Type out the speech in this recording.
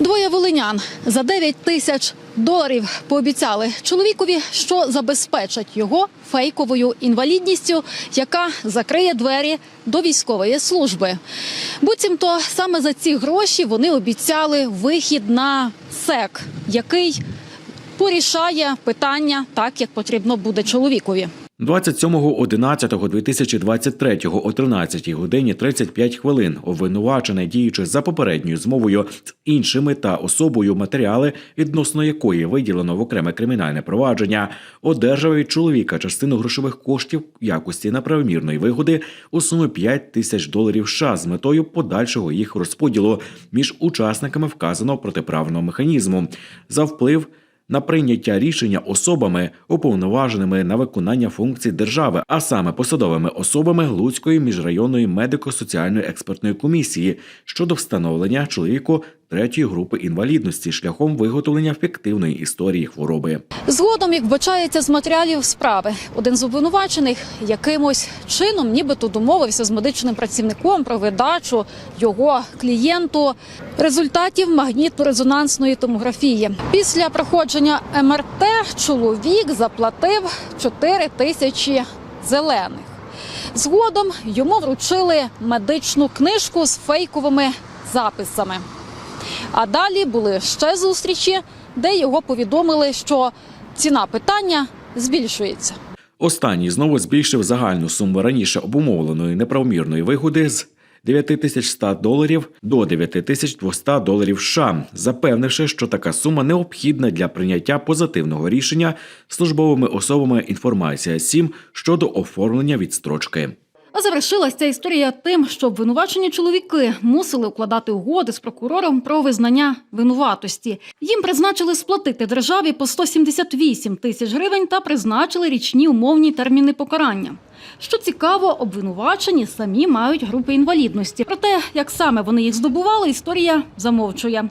Двоє волинян за 9 тисяч доларів пообіцяли чоловікові, що забезпечать його фейковою інвалідністю, яка закриє двері до військової служби. Буцімто саме за ці гроші вони обіцяли вихід на СЕК, який порішає питання так, як потрібно буде чоловікові. 27.11.2023 о 13 годині 35 хвилин обвинувачений, діючи за попередньою змовою з іншими та особою матеріали, відносно якої виділено в окреме кримінальне провадження, одержав від чоловіка частину грошових коштів якості неправомірної вигоди у сумі 5 тисяч доларів США з метою подальшого їх розподілу між учасниками вказаного протиправного механізму. За вплив на прийняття рішення особами, уповноваженими на виконання функцій держави, а саме посадовими особами Луцької міжрайонної медико-соціальної експертної комісії щодо встановлення чоловіку третьої групи інвалідності шляхом виготовлення фіктивної історії хвороби. Згодом, як вбачається з матеріалів справи, один з обвинувачених якимось чином, нібито домовився з медичним працівником про видачу його клієнту результатів магнітно-резонансної томографії. Після проходження МРТ чоловік заплатив 4 тисячі зелених. Згодом йому вручили медичну книжку з фейковими записами. А далі були ще зустрічі, де його повідомили, що ціна питання збільшується. Останній знову збільшив загальну суму раніше обумовленої неправомірної вигоди з 9100 доларів до 9200 доларів США, запевнивши, що така сума необхідна для прийняття позитивного рішення службовими особами інформація 7 щодо оформлення відстрочки. А завершилася ця історія тим, що обвинувачені чоловіки мусили укладати угоди з прокурором про визнання винуватості. Їм призначили сплатити державі по 178 тисяч гривень та призначили річні умовні терміни покарання. Що цікаво, обвинувачені самі мають групи інвалідності. Про те, як саме вони їх здобували, історія замовчує.